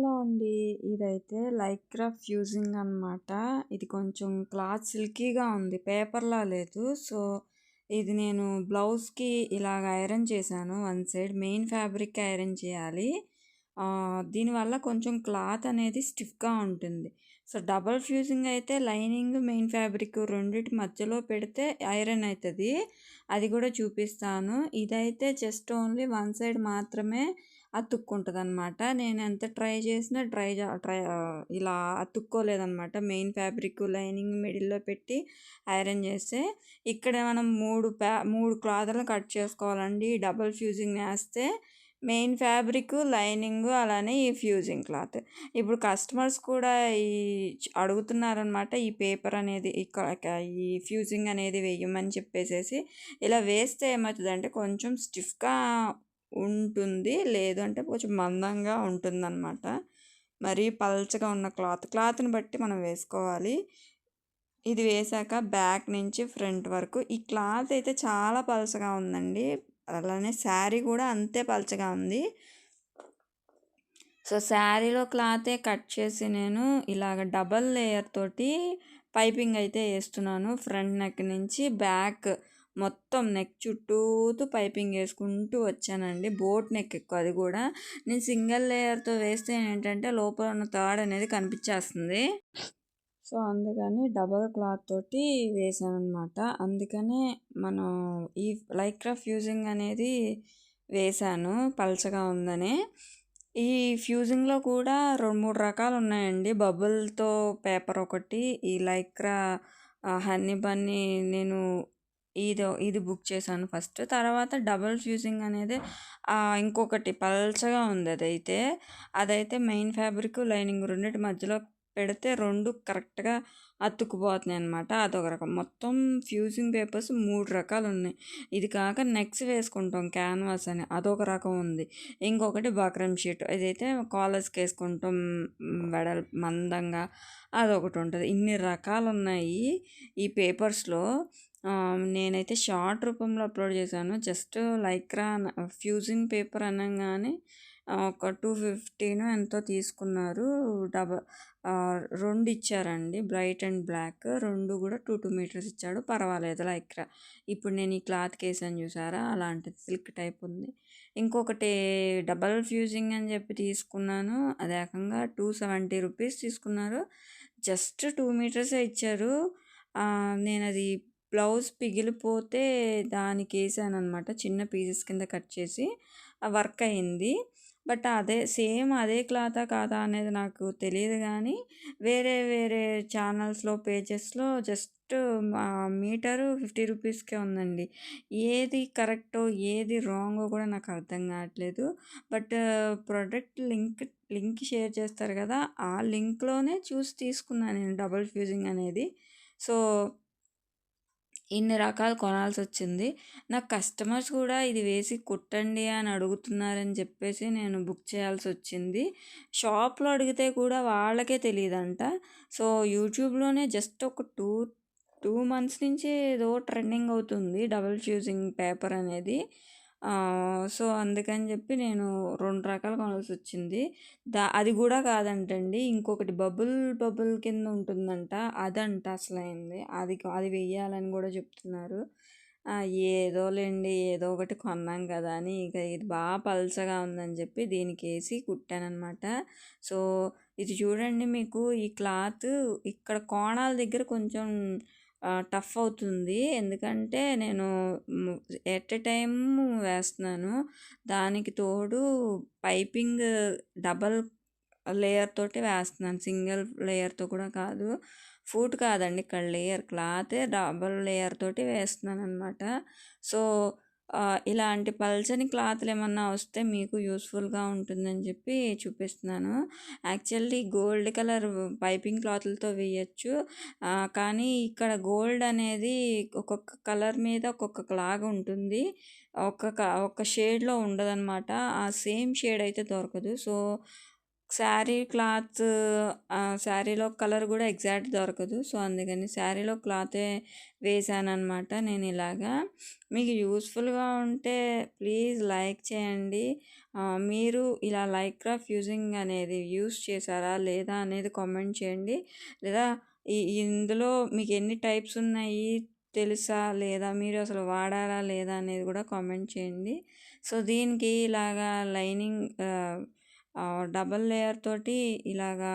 Hello అండి. ఇదైతే Lycra fusing అనమాట. ఇది కొంచెం క్లాత్ సిల్కీగా ఉంది. పేపర్‌లా లేదు. సో, ఇది నేను బ్లౌజ్‌కి ఇలాగ ఐరన్ చేశాను. One side main fabric iron చేయాలి. దీనివల్ల కొంచెం క్లాత్ అనేది స్టిఫ్‌గా ఉంటుంది. సో, డబల్ ఫ్యూజింగ్ అయితే లైనింగ్, మెయిన్ ఫ్యాబ్రిక్ రెండిటి మధ్యలో పెడితే ఐరన్ అవుతుంది అది కూడా చూపిస్తాను. ఇదైతే జస్ట్ ఓన్లీ వన్ సైడ్ మాత్రమే అతుక్కుంటుంది అనమాట నేను ఎంత ట్రై చేసినా ట్రై ట్రై ఇలా అతుక్కోలేదనమాట. మెయిన్ ఫ్యాబ్రిక్, లైనింగ్ మిడిల్‌లో పెట్టి ఐరన్ చేస్తే, ఇక్కడ మనం మూడు ప్యా మూడు క్లాతులను కట్ చేసుకోవాలండి. డబల్ ఫ్యూజింగ్ నేస్తే మెయిన్ ఫ్యాబ్రిక్, లైనింగ్ అలానే ఈ ఫ్యూజింగ్ క్లాత్. ఇప్పుడు కస్టమర్స్ కూడా ఈ అడుగుతున్నారనమాట. ఈ పేపర్ అనేది ఇక్కడ ఈ ఫ్యూజింగ్ అనేది వేయమని చెప్పేసేసి. ఇలా వేస్తే ఏమవుతుందంటే కొంచెం స్టిఫ్‌గా ఉంటుంది. లేదు అంటే కొంచెం మందంగా ఉంటుందనమాట. మరీ పల్చగా ఉన్న క్లాత్ క్లాత్‌ని బట్టి మనం వేసుకోవాలి. ఇది వేసాక బ్యాక్ నుంచి ఫ్రంట్ వరకు ఈ క్లాత్ అయితే చాలా పలచగా ఉందండి. అలానే శారీ కూడా అంతే పలచగా ఉంది. సో, శారీలో క్లాతే కట్ చేసి నేను ఇలాగ డబల్ లేయర్ తోటి పైపింగ్ అయితే వేస్తున్నాను ఫ్రంట్ నెక్ నుంచి బ్యాక్ మొత్తం నెక్ చుట్టూతు పైపింగ్ వేసుకుంటూ వచ్చానండి. బోట్ నెక్ ఎక్కువ అది కూడా. నేను సింగిల్ లేయర్‌తో వేస్తే ఏంటంటే లోపల ఉన్న థర్డ్ అనేది కనిపించేస్తుంది సో, అందుకని డబల్ క్లాత్ తోటి వేశాననమాట. అందుకనే మనం ఈ లైక్రా ఫ్యూజింగ్ అనేది వేశాను పలచగా ఉందని ఈ ఫ్యూజింగ్‌లో కూడా రెండు మూడు రకాలు ఉన్నాయండి బబుల్‌తో పేపర్ ఒకటి, ఈ లైక్రా హన్నీ హనీ బన్నీ నేను ఇదో ఇది బుక్ చేశాను ఫస్ట్. తర్వాత డబల్ ఫ్యూజింగ్ అనేది ఇంకొకటి పల్చగా ఉంది అదైతే. అదైతే మెయిన్ ఫ్యాబ్రిక్, లైనింగ్ రెండింటి మధ్యలో పెడితే రెండు కరెక్ట్‌గా అతుక్కుపోతున్నాయనమాట. అదొక రకం. మొత్తం ఫ్యూజింగ్ పేపర్స్ మూడు రకాలు ఉన్నాయి ఇది కాక నెక్స్ వేసుకుంటాం క్యాన్వాస్ అని అదొక రకం ఉంది. ఇంకొకటి బక్రమ్ షీట్ ఇదైతే కాలర్స్‌కేసుకుంటాం వెడల్ మందంగా అదొకటుంటది. ఇన్ని రకాలు ఉన్నాయి ఈ పేపర్స్‌లో. నేనైతే షార్ట్ రూపంలో అప్‌లోడ్ చేశాను. జస్ట్ లైక్రా ఫ్యూజింగ్ పేపర్ అనగానే ఒక టూ ఫిఫ్టీను ఎంతో తీసుకున్నారు. డబ రెండు ఇచ్చారండి. Bright and black. రెండు కూడా 2, 2 మీటర్స్ ఇచ్చాడు. పర్వాలేదు లైక్రా. ఇప్పుడు నేను ఈ క్లాత్ కేసాను చూసారా అలాంటిది సిల్క్ టైప్ ఉంది. ఇంకొకటి డబల్ ఫ్యూజింగ్ అని చెప్పి తీసుకున్నాను. అది ఏకంగా 270 రూపీస్ తీసుకున్నారు. జస్ట్ టూ మీటర్సే ఇచ్చారు. నేను నేనది బ్లౌజ్ పిగిలిపోతే దానికి వేసాను అనమాట చిన్న పీసెస్ కింద కట్ చేసి. ఆ వర్క్ అయింది. బట్ అదే సేమ్ అదే క్లాతా కాదా అనేది నాకు తెలియదు కానీ వేరే వేరే ఛానల్స్‌లో, పేజెస్‌లో జస్ట్ మీటరు 50 రూపీస్‌కే ఉందండి. ఏది కరెక్టో, ఏది రాంగో కూడా నాకు అర్థం కావట్లేదు. But product link link share చేస్తారు కదా! ఆ లింక్‌లోనే చూసి తీసుకున్నాను నేను డబుల్ ఫ్యూజింగ్ అనేది. సో ఇన్ని రకాలు కొనాల్సి వచ్చింది నాకు కస్టమర్స్ కూడా ఇది వేసి కుట్టండి అని అడుగుతున్నారని చెప్పేసి నేను బుక్ చేయాల్సి వచ్చింది షాప్‌లో అడిగితే కూడా వాళ్ళకే తెలియదంట సో, యూట్యూబ్‌లోనే జస్ట్ ఒక 2, 2 మంత్స్ నుంచి ఏదో ట్రెండింగ్ అవుతుంది డబుల్ ఫ్యూజింగ్ పేపర్ అనేది. సో, అందుకని చెప్పి నేను రెండు రకాలు కొనాల్సి వచ్చింది దా అది కూడా కాదంటండి. ఇంకొకటి బబుల్ బబుల్ కింద ఉంటుందంట. అదంట అసలైంది. అది అది వెయ్యాలని కూడా చెప్తున్నారు. ఏదోలేండి ఏదో ఒకటి కొన్నాం కదా! అని ఇక ఇది బాగా పల్చగా ఉందని చెప్పి దీనికి వేసి కుట్టానమాట సో, ఇది చూడండి మీకు ఈ క్లాత్ ఇక్కడ కోణాల దగ్గర కొంచెం టఫ్ అవుతుంది. ఎందుకంటే నేను ఎట్ ఎ టైమ్ వేస్తున్నాను. దానికి తోడు పైపింగ్ డబల్ లేయర్ తోటి వేస్తున్నాను. సింగిల్ లేయర్‌తో కూడా కాదు. ఫూట్ కాదండి ఇక్కడ లేయర్ క్లాతే డబల్ లేయర్ తోటి వేస్తున్నాననమాట. సో, ఇలాంటి పల్చని క్లాత్‌లేమన్నా వస్తే మీకు యూస్ఫుల్గా ఉంటుందని చెప్పి చూపిస్తున్నాను. యాక్చువల్లీ గోల్డ్ కలర్ పైపింగ్ క్లాతులతో వేయొచ్చు. కానీ ఇక్కడ గోల్డ్ అనేది ఒక్కొక్క కలర్ మీద ఒక్కొక్క క్లాగ్ ఉంటుంది. ఒక్కొక్క ఒక్క షేడ్‌లో ఉండదనమాట. ఆ సేమ్ షేడ్ అయితే దొరకదు. సో, శారీ క్లాత్ శారీలో కలర్ కూడా ఎగ్జాక్ట్ దొరకదు. సో అందుకని శారీలో క్లాతే వేసాను అనమాట నేను ఇలాగా. మీకు యూస్ఫుల్గా ఉంటే ప్లీజ్ లైక్ చేయండి. మీరు ఇలా లైక్రా ఫ్యూజింగ్ అనేది యూస్ చేశారా లేదా అనేది కామెంట్ చేయండి. లేదా ఇందులో మీకు ఎన్ని టైప్స్ ఉన్నాయి తెలుసా లేదా మీరు అసలు వాడారా లేదా అనేది కూడా కామెంట్ చేయండి. సో దీనికి ఇలాగా లైనింగ్ డబల్ లేయర్ తోటి ఇలాగా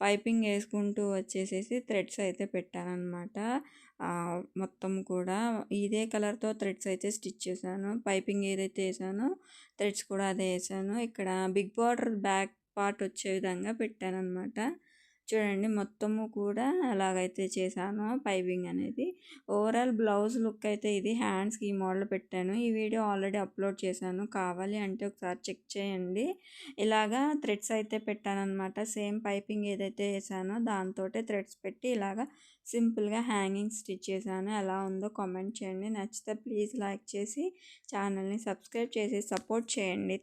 పైపింగ్ వేసుకుంటూ వచ్చేసేసి థ్రెడ్స్ అయితే పెట్టానమాట మొత్తం కూడా ఇదే కలర్తో థ్రెడ్స్ అయితే స్టిచ్ చేశాను. పైపింగ్ ఏదైతే వేసానో థ్రెడ్స్ కూడా అదే వేసాను. ఇక్కడ బిగ్ బార్డర్ బ్యాక్ పార్ట్ వచ్చే విధంగా పెట్టాను అనమాట చూడండి మొత్తము కూడా అలాగైతే చేశాను. పైపింగ్ అనేది. ఓవరాల్ బ్లౌజ్ లుక్ అయితే ఇది. హ్యాండ్స్కి ఈ మోడల్ పెట్టాను. ఈ వీడియో ఆల్రెడీ అప్లోడ్ చేశాను. కావాలి అంటే ఒకసారి చెక్ చేయండి. ఇలాగా థ్రెడ్స్ అయితే పెట్టానమాట సేమ్ పైపింగ్ ఏదైతే వేసానో దాంతో థ్రెడ్స్ పెట్టి ఇలాగా సింపుల్గా హ్యాంగింగ్ స్టిచ్ చేశాను. ఎలా ఉందో కామెంట్ చేయండి. నచ్చితే ప్లీజ్ లైక్ చేసి ఛానల్ని సబ్స్క్రైబ్ చేసి సపోర్ట్ చేయండి.